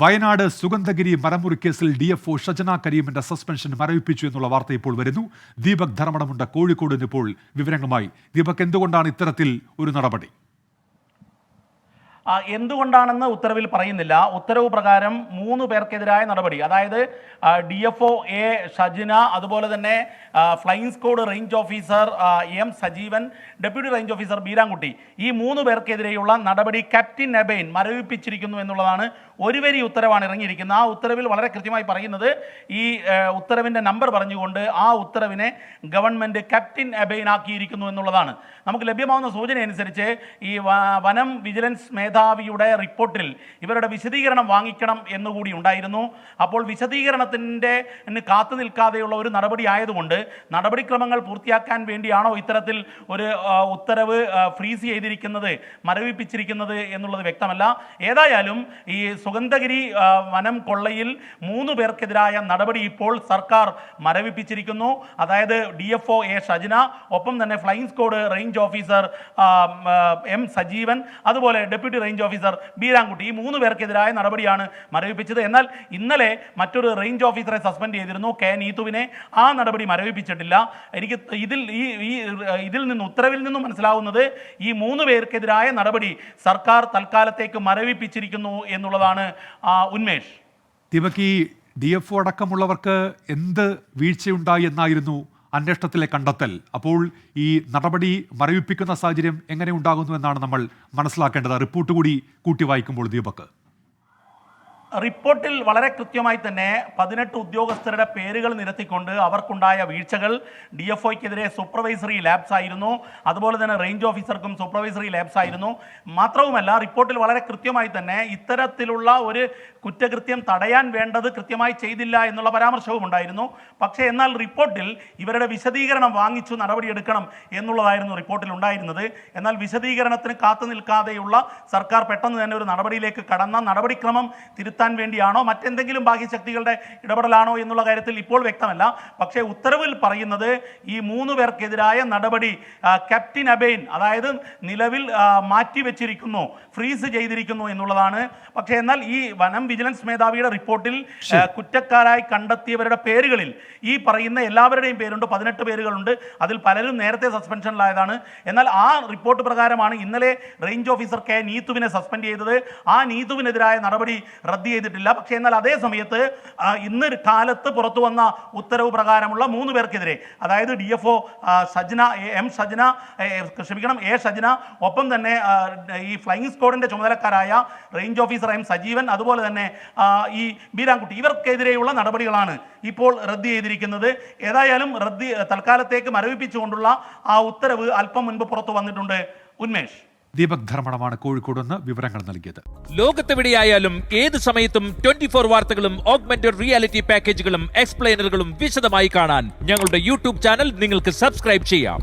വയനാട് സുഗന്ധഗിരി മരമുറി കേസിൽ D F O Shajana കരീമിന്റെ സസ്പെൻഷൻ മരവിപ്പിച്ചു എന്നുള്ള വാർത്ത ഇപ്പോൾ വരുന്നു. ദീപക് ധർമ്മടമുണ്ട് കോഴിക്കോട് ഇപ്പോൾ വിവരങ്ങളുമായി. ദീപക് എന്തുകൊണ്ടാണ് ഇത്തരത്തിൽ ഒരു നടപടി? എന്തുകൊണ്ടാണെന്ന് ഉത്തരവിൽ പറയുന്നില്ല. ഉത്തരവ് പ്രകാരം മൂന്ന് പേർക്കെതിരായ നടപടി അതായത് D F O A Shajina അതുപോലെ തന്നെ flying squad range officer M Sajeevan deputy range officer Beerankutty. ഈ മൂന്ന് പേർക്കെതിരെയുള്ള നടപടി ക്യാപ്റ്റൻ നബൈൻ മരവിപ്പിച്ചിരിക്കുന്നു എന്നുള്ളതാണ് ഒരു വരി ഉത്തരവാണ് ഇറങ്ങിയിരിക്കുന്നത്. ആ ഉത്തരവിൽ വളരെ കൃത്യമായി പറയുന്നത് ഈ ഉത്തരവിന്റെ നമ്പർ പറഞ്ഞുകൊണ്ട് ആ ഉത്തരവിനെ ഗവൺമെന്റ് ക്യാപ്റ്റൻ എബൈൻ ആക്കിയിരിക്കുന്നു എന്നുള്ളതാണ്. നമുക്ക് ലഭ്യമാവുന്ന സൂചന അനുസരിച്ച് ഈ വനം വിജിലൻസ് മേധാവിയുടെ റിപ്പോർട്ടിൽ ഇവരുടെ വിശദീകരണം വാങ്ങിക്കണം എന്നുകൂടി ഉണ്ടായിരുന്നു. അപ്പോൾ വിശദീകരണത്തിന്റെ കാത്തു നിൽക്കാതെയുള്ള ഒരു നടപടി ആയതുകൊണ്ട് നടപടിക്രമങ്ങൾ പൂർത്തിയാക്കാൻ വേണ്ടിയാണോ ഇത്തരത്തിൽ ഒരു ഉത്തരവ് ഫ്രീസ് ചെയ്തിരിക്കുന്നത് മരവിപ്പിച്ചിരിക്കുന്നത് എന്നുള്ളത് വ്യക്തമല്ല. ഏതായാലും ഈ സുഗന്ധഗിരി വനം കൊള്ളയിൽ മൂന്ന് പേർക്കെതിരായ നടപടി ഇപ്പോൾ സർക്കാർ മരവിപ്പിച്ചിരിക്കുന്നു. അതായത് D F O A Shajana ഒപ്പം തന്നെ flying squad range officer M Sajeevan അതുപോലെ ഡെപ്യൂട്ടി റേഞ്ച് ഓഫീസർ ബീരാൻകുട്ടി ഈ മൂന്ന് പേർക്കെതിരായ നടപടിയാണ് മരവിപ്പിച്ചത്. എന്നാൽ ഇന്നലെ മറ്റൊരു റേഞ്ച് ഓഫീസറെ സസ്പെൻഡ് ചെയ്തിരുന്നു കെ നീതുവിനെ. ആ നടപടി മരവിപ്പിച്ചിട്ടില്ല. എനിക്ക് ഇതിൽ ഈ ഈ ഇതിൽ നിന്ന് ഉത്തരവിൽ നിന്നും മനസ്സിലാവുന്നത് ഈ മൂന്ന് പേർക്കെതിരായ നടപടി സർക്കാർ തൽക്കാലത്തേക്ക് മരവിപ്പിച്ചിരിക്കുന്നു എന്നുള്ളതാണ് ഉന്മേഷ്. ദീപക് ഈ ഡി എഫ് ഒ അടക്കമുള്ളവർക്ക് എന്ത് വീഴ്ചയുണ്ടായി എന്നായിരുന്നു അന്വേഷണത്തിലെ കണ്ടെത്തൽ. അപ്പോൾ ഈ നടപടി മരവിപ്പിക്കുന്ന സാഹചര്യം എങ്ങനെ ഉണ്ടാകുന്നു എന്നാണ് നമ്മൾ മനസ്സിലാക്കേണ്ടത്. റിപ്പോർട്ട് കൂടി കൂട്ടി വായിക്കുമ്പോൾ ദീപക്. റിപ്പോർട്ടിൽ വളരെ കൃത്യമായി തന്നെ പതിനെട്ട് ഉദ്യോഗസ്ഥരുടെ പേരുകൾ നിരത്തിക്കൊണ്ട് അവർക്കുണ്ടായ വീഴ്ചകൾ ഡി എഫ് ഒക്കെതിരെ സൂപ്പർവൈസറി ലാബ്സ് ആയിരുന്നു. അതുപോലെ തന്നെ റേഞ്ച് ഓഫീസർക്കും സൂപ്പർവൈസറി ലാബ്സ് ആയിരുന്നു. മാത്രവുമല്ല റിപ്പോർട്ടിൽ വളരെ കൃത്യമായി തന്നെ ഇത്തരത്തിലുള്ള ഒരു കുറ്റകൃത്യം തടയാൻ വേണ്ടത് കൃത്യമായി ചെയ്തില്ല എന്നുള്ള പരാമർശവും ഉണ്ടായിരുന്നു. പക്ഷേ എന്നാൽ റിപ്പോർട്ടിൽ ഇവരുടെ വിശദീകരണം വാങ്ങിച്ചു നടപടിയെടുക്കണം എന്നുള്ളതായിരുന്നു റിപ്പോർട്ടിൽ ഉണ്ടായിരുന്നത്. എന്നാൽ വിശദീകരണത്തിന് കാത്തു നിൽക്കാതെയുള്ള സർക്കാർ പെട്ടെന്ന് തന്നെ ഒരു നടപടിയിലേക്ക് കടന്ന നടപടിക്രമം തിരുത്താൻ വേണ്ടിയാണോ മറ്റെന്തെങ്കിലും ബാഹ്യശക്തികളുടെ ഇടപെടലാണോ എന്നുള്ള കാര്യത്തിൽ ഇപ്പോൾ വ്യക്തമല്ല. പക്ഷേ ഉത്തരവിൽ പറയുന്നത് ഈ മൂന്ന് പേർക്കെതിരായ നടപടി ക്യാപ്റ്റൻ അബെയിൻ അതായത് നിലവിൽ മാറ്റിവെച്ചിരിക്കുന്നു ഫ്രീസ് ചെയ്തിരിക്കുന്നു എന്നുള്ളതാണ്. പക്ഷേ എന്നാൽ ഈ വനം വിജിലൻസ് മേധാവിയുടെ റിപ്പോർട്ടിൽ കുറ്റക്കാരായി കണ്ടെത്തിയവരുടെ പേരുകളിൽ ഈ പറയുന്ന എല്ലാവരുടെയും പേരുണ്ട് പതിനെട്ട് പേരുകളുണ്ട്. അതിൽ പലരും നേരത്തെ സസ്പെൻഷനിലായതാണ്. എന്നാൽ ആ റിപ്പോർട്ട് പ്രകാരമാണ് ഇന്നലെ റേഞ്ച് ഓഫീസർ കെ നീതുവിനെ സസ്പെൻഡ് ചെയ്തത്. ആ നീതുവിനെതിരായ നടപടി റദ്ദ് ചെയ്തിട്ടില്ല. പക്ഷേ എന്നാൽ അതേ സമയത്ത് ഇന്ന് കാലത്ത് പുറത്തു വന്ന ഉത്തരവ് പ്രകാരമുള്ള മൂന്ന് പേർക്കെതിരെ അതായത് D F O Sajna M Sajna ക്ഷമിക്കണം എ സജ്ന ഒപ്പം തന്നെ ഈ ഫ്ലൈയിങ് സ്ക്വാഡിന്റെ ചുമതലക്കാരായ റേഞ്ച് ഓഫീസർ എം സജീവൻ അതുപോലെ തന്നെ ഈ ബീരാൻകുട്ടി ഇവർക്കെതിരെയുള്ള നടപടികളാണ് ഇപ്പോൾ റദ്ദ് ചെയ്തിരിക്കുന്നത്. ഏതായാലും റദ്ദ് തൽക്കാലത്തേക്ക് മരവിപ്പിച്ചുകൊണ്ടുള്ള ആ ഉത്തരവ് അല്പം മുൻപ് പുറത്തു വന്നിട്ടുണ്ട്. ഉന്മേഷ്. ദീപക് ധർമ്മടമാണ് കോഴിക്കോട് നിന്ന് വിവരങ്ങൾ നൽകിയത്. ലോകത്തെവിടെയായാലും ഏത് സമയത്തും ട്വന്റി ഫോർ വാർത്തകളും ഓഗ്മെന്റഡ് റിയാലിറ്റി പാക്കേജുകളും എക്സ്പ്ലെയിനറുകളും വിശദമായി കാണാൻ ഞങ്ങളുടെ യൂട്യൂബ് ചാനൽ നിങ്ങൾക്ക് സബ്സ്ക്രൈബ് ചെയ്യാം.